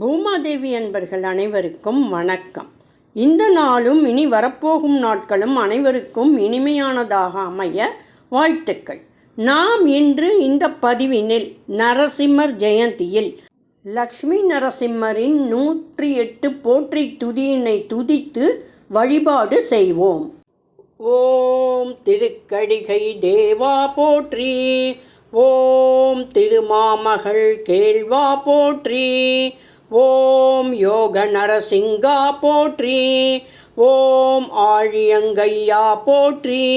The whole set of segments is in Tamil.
பூமாதேவி அன்பர்கள் அனைவருக்கும் வணக்கம். இந்த நாளும் இனி வரப்போகும் நாட்களும் அனைவருக்கும் இனிமையானதாக அமைய வாழ்த்துக்கள். நாம் இன்று இந்த பதிவினில் நரசிம்மர் ஜெயந்தியில் லக்ஷ்மி நரசிம்மரின் நூற்றி எட்டு போற்றி துதியினை துதித்து வழிபாடு செய்வோம். ஓம் திருக்கடிகை தேவா போற்றி. ஓம் திருமாமகள் கேள்வா போற்றி. ஓம் யோக நரசிங்கா போற்றி. ஓம் ஆழியங்கையா போற்றி.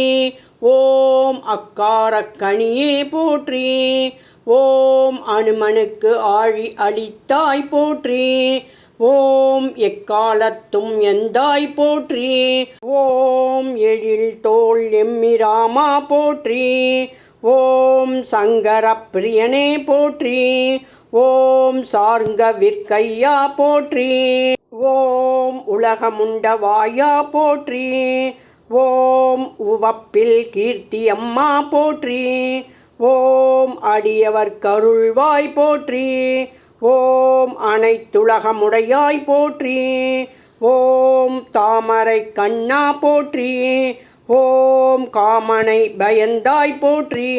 ஓம் அக்காரக்கணியே போற்றி. ஓம் அனுமனுக்கு ஆழி அளித்தாய் போற்றி. ஓம் எக்காலத்தும் எந்தாய் போற்றி. ஓம் எழில் தோல் எம்மிராமா போற்றி. ஓம் சங்கரப்பிரியனே போற்றி. ஓம் சார்ங்க விற்கையா போற்றி. ஓம் உலகமுண்டவாயா போற்றி. ஓம் உவப்பில் கீர்த்தியம்மா போற்றி. ஓம் அடியவர் கருள்வாய் போற்றி. ஓம் அனைத்துலகமுடையாய் போற்றி. ஓம் தாமரை கண்ணா போற்றி. ஓம் காமனை பயந்தாய் போற்றி.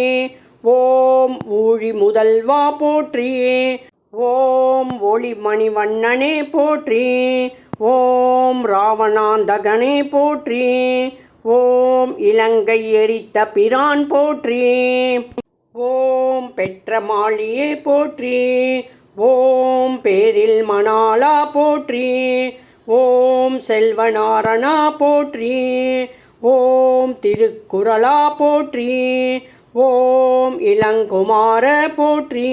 ஓம் ஊழி முதல்வா போற்றி ஓம் ஒளிமணி வண்ணனே போற்றி. ஓம் ராவணாந்தகனே போற்றி. ஓம் இலங்கை எரித்த பிரான் போற்றி. ஓம் பெற்ற மாளியே போற்றி. ஓம் பேரில் மணாலா போற்றி. ஓம் செல்வநாரணா போற்றி. ஓம் திருக்குறளா போற்றி. ஓம் இளங்குமார போற்றி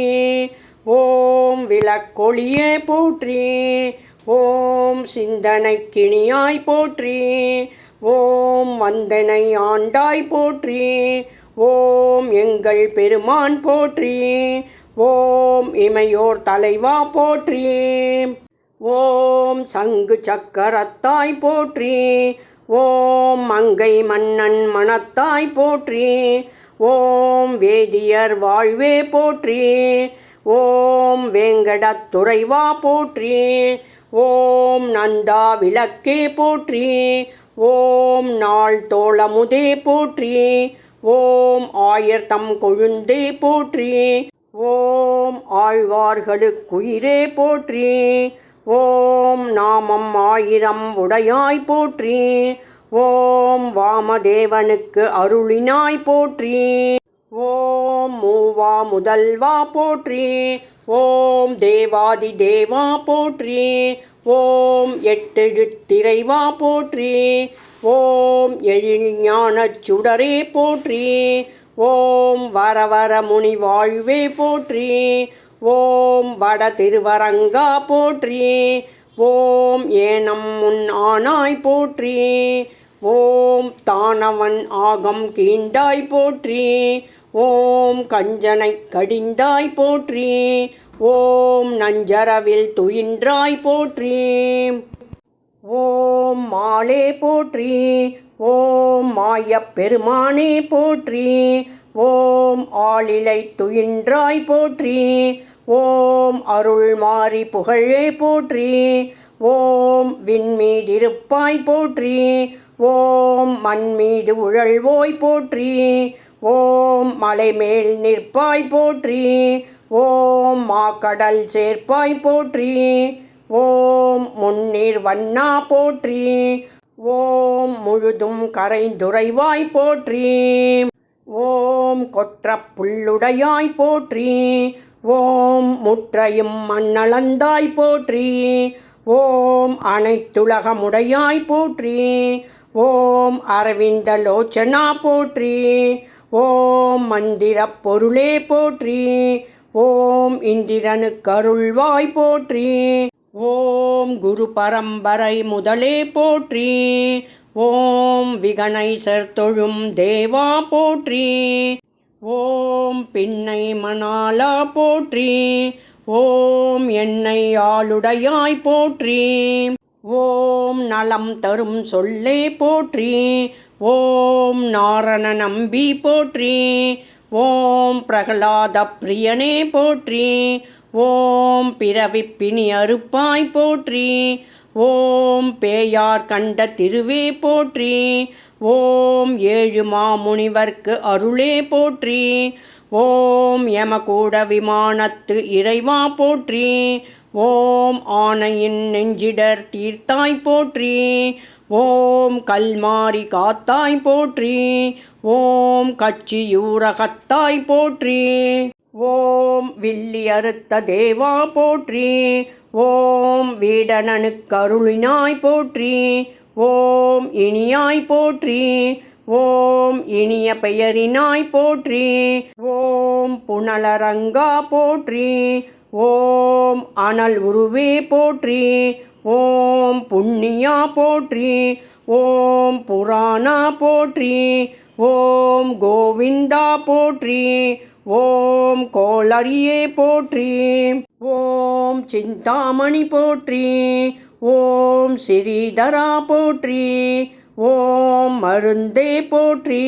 ஓம் விளக்கொழியே போற்றி ஓம் சிந்தனை கிணியாய் போற்றி ஓம் வந்தனை ஆண்டாய் போற்றி ஓம் எங்கள் பெருமான் போற்றி ஓம் இமையோர் தலைவா போற்றி ஓம் சங்கு சக்கரத்தாய் போற்றி ஓம் மங்கை மன்னன் மணத்தாய் போற்றி ஓம் வேதியர் வாழ்வே போற்றி. ஓம் வேங்கடத்துறைவா போற்றி. ஓம் நந்தா விளக்கே போற்றி. ஓம் நாள் தோளமுதே போற்றி. ஓம் ஆயர்தம் கொழுந்தே போற்றி. ஓம் ஆழ்வார்களுக்குயிரே போற்றி. ஓம் நாமம் ஆயிரம் உடையாய் போற்றி. ஓம் வாமதேவனுக்கு அருளினாய் போற்றி. ஓம் மூவா முதல்வா போற்றி. ஓம் தேவாதி தேவா போற்றி. ஓம் எட்டெழுத்திரைவா போற்றி. ஓம் எழில் சுடரே போற்றி. ஓம் வரவர முனி வாழ்வே போற்றி. ஓம் வட திருவரங்கா போற்றி. ஓம் ஏனம் முன் ஆனாய் போற்றி. ஓம் தானவன் ஆகம் கீண்டாய் போற்றி. ஓம் கஞ்சனை கடிந்தாய் போற்றி. ஓம் நஞ்சரவில் துயின்றாய் போற்றி. ஓம் மாலே போற்றி. ஓம் மாயப்பெருமானே போற்றி. ஓம் ஆளிலை துயின்றாய் போற்றி. ஓம் அருள் மாறி புகழே போற்றி. ஓம் விண்மீதிருப்பாய் போற்றி. ஓம் மண் மீது உழல்வோய் போற்றி. ஓம் மலைமேல் நிற்பாய் போற்றி. ஓம் மாக்கடல் சேர்ப்பாய் போற்றி. ஓம் முன்னீர் வண்ணா போற்றி. ஓம் முழுதும் கரைந்துரைவாய் போற்றி. ஓம் கொற்ற புல்லுடையாய் போற்றி. ஓம் முற்றையும் மண்ணளந்தாய் போற்றி. ஓம் அனைத்துலகமுடையாய் போற்றி. ஓம் அரவிந்த லோச்சனா போற்றி. ஓம் மந்திர பொருளே போற்றி. ஓம் இந்திரனு கருள்வாய் போற்றி. ஓம் குரு பரம்பரை முதலே போற்றி. ஓம் விகணைசர் தொழும் தேவா போற்றி. ஓம் பின்னை மணாலா போற்றி. ஓம் என்னை ஆளுடையாய் போற்றி. ஓம் நலம் தரும் சொல்லே போற்றி. ஓம் நாரண நம்பி போற்றி. ஓம் பிரகலாத பிரியனே போற்றி. ஓம் பிறவிப்பினி அறுப்பாய் போற்றி. ஓம் பேயார் கண்ட திருவே போற்றி. ஓம் ஏழு மாமுனிவர்க்கு அருளே போற்றி. ஓம் யமகூட விமானத்து இறைவா போற்றி. ஓம் ஆணையின் நெஞ்சிடர் தீர்த்தாய் போற்றி. ஓம் கல்மாரி காத்தாய் போற்றி. ஓம் கச்சியூரகத்தாய் போற்றி. ஓம் வில்லி அறுத்த தேவா போற்றி. ஓம் வீடனனுக்கருளினாய் போற்றி. ஓம் இனியாய் போற்றி. ஓம் இனிய பெயரினாய் போற்றி. ஓம் புனலரங்கா போற்றி. ஓம் அனல் உருவே போற்றி ஓம் புண்ணியா போற்றி ஓம் புராணா போற்றி ஓம் கோவிந்தா போற்றி ஓம் கோளரியே போற்றி ஓம் சிந்தாமணி போற்றி ஓம் ஸ்ரீதரா போற்றி ஓம் மருந்தே போற்றி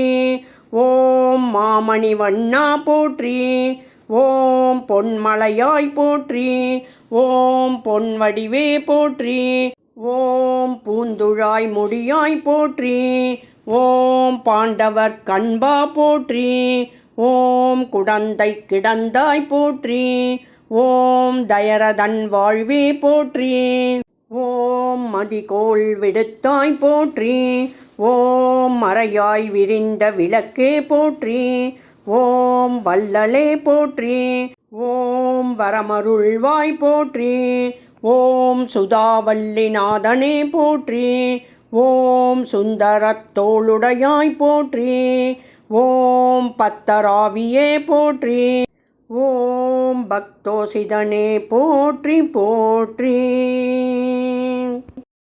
ஓம் மாமணி வண்ணா போற்றி ஓம் பொன்மலையாய் போற்றி. ஓம் பொன்வடிவே போற்றி. ஓம் பூந்துழாய் முடியாய் போற்றி. ஓம் பாண்டவர் கண்பா போற்றி. ஓம் குடந்தை கிடந்தாய் போற்றி. ஓம் தயரதன் வாழ்வே போற்றி. ஓம் மதிகோள் விடுத்தாய் போற்றி. ஓம் மறையாய் விரிந்த விளக்கே போற்றி. ஓம் வள்ளலே போற்றி. ஓம் வரமருள்வாய் போற்றி. ஓம் சுதாவல்லிநாதனே போற்றி. ஓம் சுந்தரத்தோளுடையாய் போற்றி. ஓம் பத்தராவியே போற்றி. ஓம் பக்தோசிதனே போற்றி போற்றி.